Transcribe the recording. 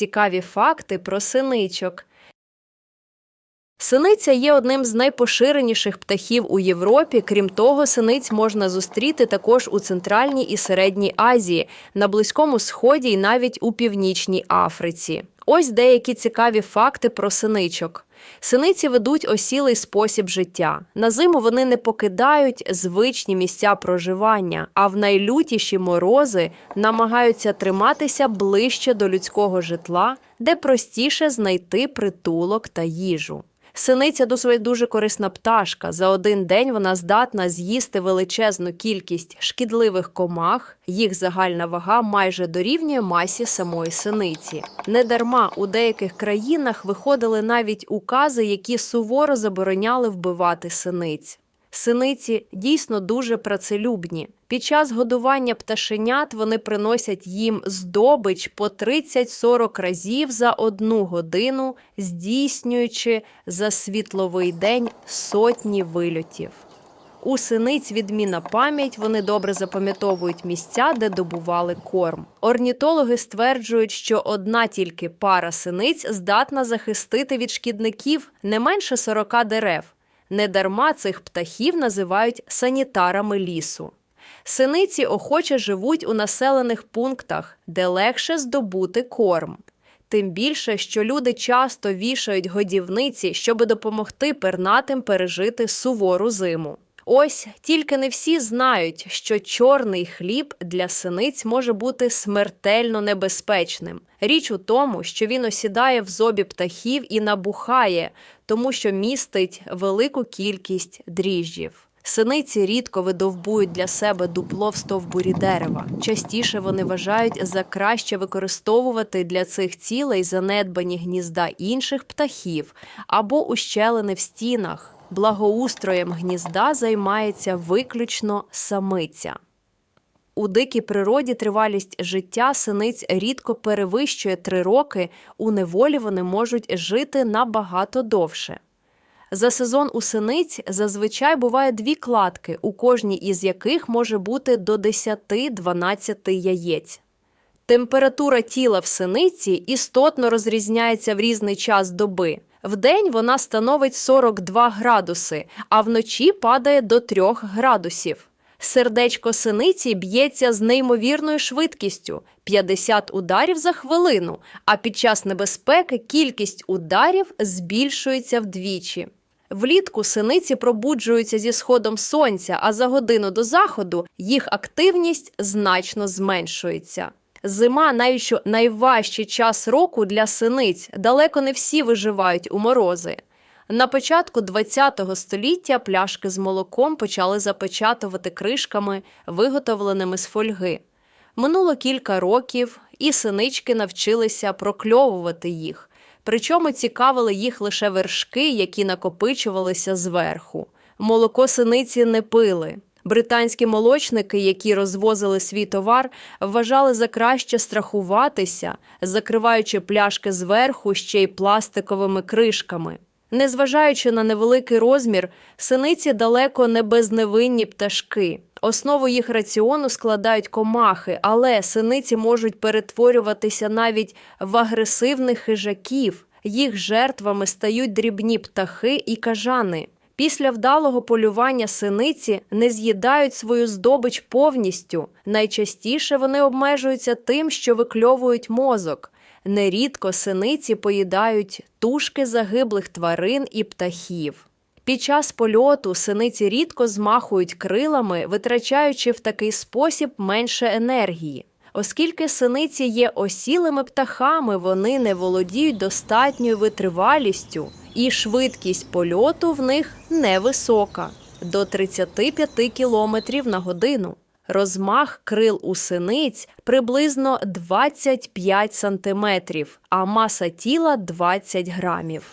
Цікаві факти про синичок. Синиця є одним з найпоширеніших птахів у Європі. Крім того, синиць можна зустріти також у Центральній і Середній Азії, на Близькому Сході і навіть у Північній Африці. Ось деякі цікаві факти про синичок. Синиці ведуть осілий спосіб життя. На зиму вони не покидають звичні місця проживання, а в найлютіші морози намагаються триматися ближче до людського житла, де простіше знайти притулок та їжу. Синиця досить дуже корисна пташка. За один день вона здатна з'їсти величезну кількість шкідливих комах. Їх загальна вага майже дорівнює масі самої синиці. Недарма у деяких країнах виходили навіть укази, які суворо забороняли вбивати синиць. Синиці дійсно дуже працелюбні. Під час годування пташенят вони приносять їм здобич по 30-40 разів за одну годину, здійснюючи за світловий день сотні вильотів. У синиць відмінна пам'ять, вони добре запам'ятовують місця, де добували корм. Орнітологи стверджують, що одна тільки пара синиць здатна захистити від шкідників не менше 40 дерев. Недарма цих птахів називають санітарами лісу. Синиці охоче живуть у населених пунктах, де легше здобути корм. Тим більше, що люди часто вішають годівниці, щоб допомогти пернатим пережити сувору зиму. Ось тільки не всі знають, що чорний хліб для синиць може бути смертельно небезпечним. Річ у тому, що він осідає в зобі птахів і набухає, тому що містить велику кількість дріжджів. Синиці рідко видовбують для себе дупло в стовбурі дерева. Частіше вони вважають за краще використовувати для цих цілей занедбані гнізда інших птахів або ущелини в стінах. Благоустроєм гнізда займається виключно самиця. У дикій природі тривалість життя синиць рідко перевищує три роки, у неволі вони можуть жити набагато довше. За сезон у синиць зазвичай буває дві кладки, у кожній із яких може бути до 10-12 яєць. Температура тіла в синиці істотно розрізняється в різний час доби. Вдень вона становить 42 градуси, а вночі падає до 3 градусів. Сердечко синиці б'ється з неймовірною швидкістю 50 ударів за хвилину, а під час небезпеки кількість ударів збільшується вдвічі. Влітку синиці пробуджуються зі сходом сонця, а за годину до заходу їх активність значно зменшується. Зима навіть що найважчий час року для синиць. Далеко не всі виживають у морози. На початку ХХ століття пляшки з молоком почали запечатувати кришками, виготовленими з фольги. Минуло кілька років, і синички навчилися прокльовувати їх. Причому цікавили їх лише вершки, які накопичувалися зверху. Молоко синиці не пили. Британські молочники, які розвозили свій товар, вважали за краще страхуватися, закриваючи пляшки зверху ще й пластиковими кришками. Незважаючи на невеликий розмір, синиці далеко не безневинні пташки. Основу їх раціону складають комахи, але синиці можуть перетворюватися навіть в агресивних хижаків. Їх жертвами стають дрібні птахи і кажани. Після вдалого полювання синиці не з'їдають свою здобич повністю. Найчастіше вони обмежуються тим, що викльовують мозок. Нерідко синиці поїдають тушки загиблих тварин і птахів. Під час польоту синиці рідко змахують крилами, витрачаючи в такий спосіб менше енергії. Оскільки синиці є осілими птахами, вони не володіють достатньою витривалістю, і швидкість польоту в них невисока до 35 км на годину. Розмах крил у синиць приблизно 25 см, а маса тіла 20 грамів.